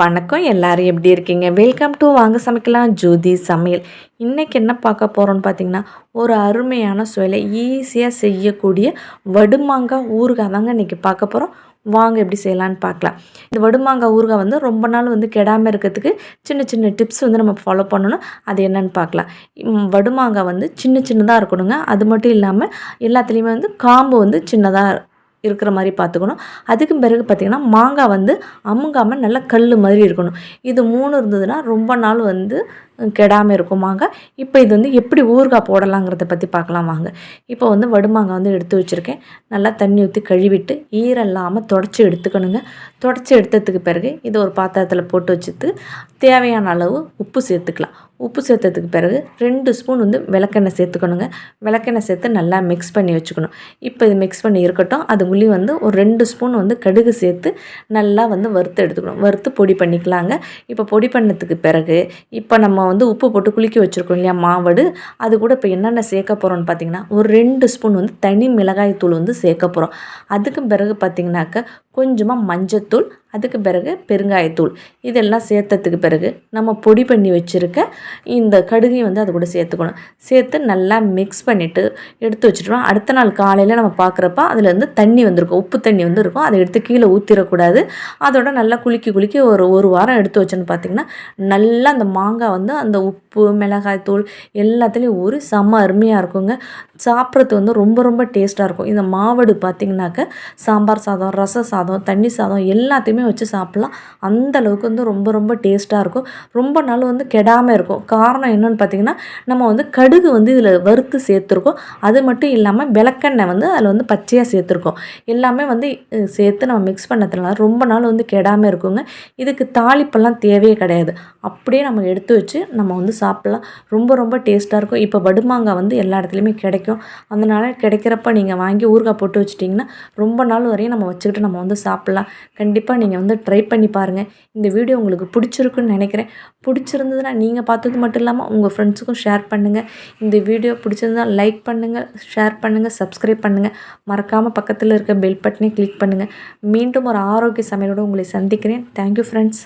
வணக்கம் எல்லாரும் எப்படி இருக்கீங்க? வெல்கம் டு வாங்க சமைக்கலாம் ஜோதி சமையல். இன்றைக்கி என்ன பார்க்க போகிறோன்னு பார்த்தீங்கன்னா ஒரு அருமையான சுவையில் ஈஸியாக செய்யக்கூடிய வடுமாங்காய் ஊறுகாய் தாங்க இன்றைக்கி பார்க்க போகிறோம் வாங்க எப்படி செய்யலான்னு பார்க்கலாம். இந்த வடுமாங்காய் ஊறுகாய் வந்து ரொம்ப நாள் வந்து கெடாமல் இருக்கிறதுக்கு சின்ன சின்ன டிப்ஸ் வந்து நம்ம ஃபாலோ பண்ணணும். அது என்னன்னு பார்க்கலாம். வடுமாங்காய் வந்து சின்ன சின்னதாக இருக்கணுங்க. அது மட்டும் இல்லாமல் எல்லாத்துலேயுமே வந்து காம்பு வந்து சின்னதாக இருக்கிற மாதிரி பார்த்துக்கணும். அதுக்கு பிறகு பார்த்திங்கன்னா மாங்காய் வந்து அமுங்காமல் நல்லா கல் மாதிரி இருக்கணும். இது மூணு இருந்ததுன்னா ரொம்ப நாள் வந்து கெடாமல் இருக்குமாங்க. இப்போ இது வந்து எப்படி ஊறுகாய் போடலாங்கிறத பற்றி பார்க்கலாம் வாங்க இப்போ வந்து வடுமாங்காய் வந்து எடுத்து வச்சுருக்கேன். நல்லா தண்ணி ஊற்றி கழுவிட்டு ஈரம் இல்லாமல் தொடச்சி எடுத்துக்கணுங்க. தொடச்சி எடுத்ததுக்கு பிறகு இதை ஒரு பாத்திரத்தில் போட்டு வச்சுட்டு தேவையான அளவு உப்பு சேர்த்துக்கலாம். உப்பு சேர்த்ததுக்கு பிறகு ரெண்டு ஸ்பூன் வந்து விளக்கெண்ணெய் சேர்த்துக்கணுங்க. விளக்கெண்ணெய் சேர்த்து நல்லா மிக்ஸ் பண்ணி வச்சுக்கணும். இப்போ இது மிக்ஸ் பண்ணி இருக்கட்டும். அது உள்ளி வந்து ஒரு ரெண்டு ஸ்பூன் வந்து கடுகு சேர்த்து நல்லா வந்து வறுத்து எடுத்துக்கணும். வறுத்து பொடி பண்ணிக்கலாங்க. இப்போ பொடி பண்ணதுக்கு பிறகு இப்போ நம்ம வந்து உப்பு போட்டு குளிக்க வச்சுருக்கோம் இல்லையா மாவடு. அது கூட இப்போ என்னென்ன சேர்க்க போகிறோம்னு பார்த்தீங்கன்னா ஒரு ரெண்டு ஸ்பூன் வந்து தனி மிளகாய் தூள் வந்து சேர்க்க போகிறோம் அதுக்கு பிறகு பார்த்தீங்கன்னாக்க கொஞ்சமாக மஞ்சத்தூள் அதுக்கு பிறகு பெருங்காயத்தூள். இதெல்லாம் சேர்த்ததுக்கு பிறகு நம்ம பொடி பண்ணி வச்சுருக்க இந்த கடுகையும் வந்து அது கூட சேர்த்துக்கணும். சேர்த்து நல்லா மிக்ஸ் பண்ணிவிட்டு எடுத்து வச்சுட்டோம் அடுத்த நாள் காலையில் நம்ம பார்க்குறப்ப அதுலேருந்து தண்ணி வந்திருக்கும். உப்பு தண்ணி வந்து இருக்கும். அதை எடுத்து கீழே ஊற்றிடக்கூடாது அதோட நல்லா குலுக்கி குலுக்கி ஒரு ஒரு வாரம் எடுத்து வச்சோன்னு பார்த்தீங்கன்னா நல்லா அந்த மாங்காய் வந்து அந்த உப்பு மிளகாய் தூள் எல்லாத்துலேயும் ஒரு செம்ம அருமையாக இருக்குங்க. சாப்பிட்றது வந்து ரொம்ப ரொம்ப டேஸ்ட்டாக இருக்கும். இந்த மாவடு பார்த்திங்கனாக்க சாம்பார் சாதம் ரச சாதம் தண்ணி சாதம் எல்லாத்தையுமே வச்சு சாப்பிட்லாம். அந்த அளவுக்கு வந்து ரொம்ப ரொம்ப டேஸ்ட்டாக இருக்கும். ரொம்ப நாள் வந்து கெடாமல் இருக்கும். காரணம் என்னென்னு பார்த்தீங்கன்னா நம்ம வந்து கடுகு வந்து இதில் வறுத்து சேர்த்துருக்கோம். அது மட்டும் இல்லாமல் விளக்கெண்ணெய் வந்து அதில் வந்து பச்சையாக சேர்த்துருக்கோம். எல்லாமே வந்து சேர்த்து நம்ம மிக்ஸ் பண்ணதுனால ரொம்ப நாள் வந்து கெடாமல் இருக்குங்க. இதுக்கு தாளிப்பெல்லாம் தேவையே கிடையாது. அப்படியே நம்ம எடுத்து வச்சு நம்ம வந்து சாப்பிட்லாம். ரொம்ப ரொம்ப டேஸ்ட்டாக இருக்கும். இப்போ வடுமாங்காய் வந்து எல்லா இடத்துலையுமே கிடைக்கும். அதனால் கிடைக்கிறப்ப நீங்கள் வாங்கி ஊறுகாய் போட்டு வச்சுட்டிங்கன்னா ரொம்ப நாள் வரையும் நம்ம வச்சுக்கிட்டு நம்ம வந்து சாப்பிட்லாம். கண்டிப்பாக நீங்கள் நீங்கள் வந்து ட்ரை பண்ணி பாருங்கள் இந்த வீடியோ உங்களுக்கு பிடிச்சிருக்குன்னு நினைக்கிறேன். பிடிச்சிருந்ததுன்னா நீங்கள் பார்த்தது மட்டும் இல்லாமல் உங்கள் ஃப்ரெண்ட்ஸுக்கும் ஷேர் பண்ணுங்கள் இந்த வீடியோ பிடிச்சிருந்தா லைக் பண்ணுங்கள் ஷேர் பண்ணுங்கள் சப்ஸ்கிரைப் பண்ணுங்கள் மறக்காமல் பக்கத்தில் இருக்க பெல் பட்டனை கிளிக் பண்ணுங்கள் மீண்டும் ஒரு ஆரோக்கிய சமையலோடு உங்களை சந்திக்கிறேன். Thank you friends